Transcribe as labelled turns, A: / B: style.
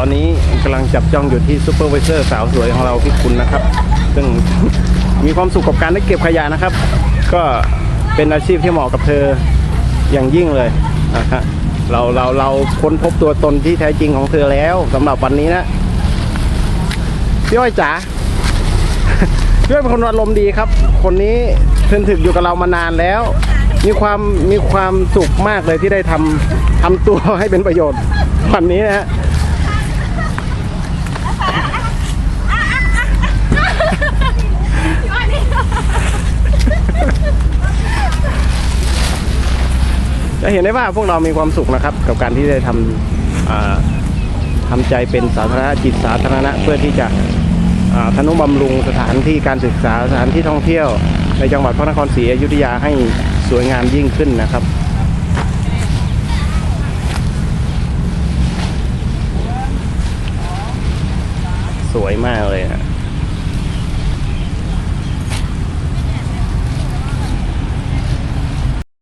A: อนนี้กำลังจับจ้องอยู่ที่ซูเปอร์วิเซอร์สาวสวยของเราพี่คุณนะครับ ซึ่งมีความสุขกับการได้เก็บขยะนะครับ ก็เป็นอาชีพที่เหมาะกับเธออย่างยิ่งเลยนะฮะเราเราเราค้นพบตัวตนที่แท้จริงของเธอแล้วสำหรับวันนี้นะพี่อ้อยจ๋าพี่อ้อยเป็นคนอารมณ์ดีครับ คนนี้เพิ่นถึกอยู่กับเรามานานแล้ว มีความมีความสุขมากเลยที่ได้ทำทำตัวให้เป็นประโยชน์วันนี้นะฮะ จะเห็นได้ว่าพวกเรามีความสุขนะครับ กับการที่ได้ทำอ่าทำใจเป็นสาธารณะจิตสาธารณะเพื่อที่จะทนุบำรุงสถานที่การศึกษาสถานที่ท่องเที่ยว ในจังหวัดพระนครศรีอยุธยาให้สวยงามยิ่งขึ้นนะครับสวยมากเลยนะ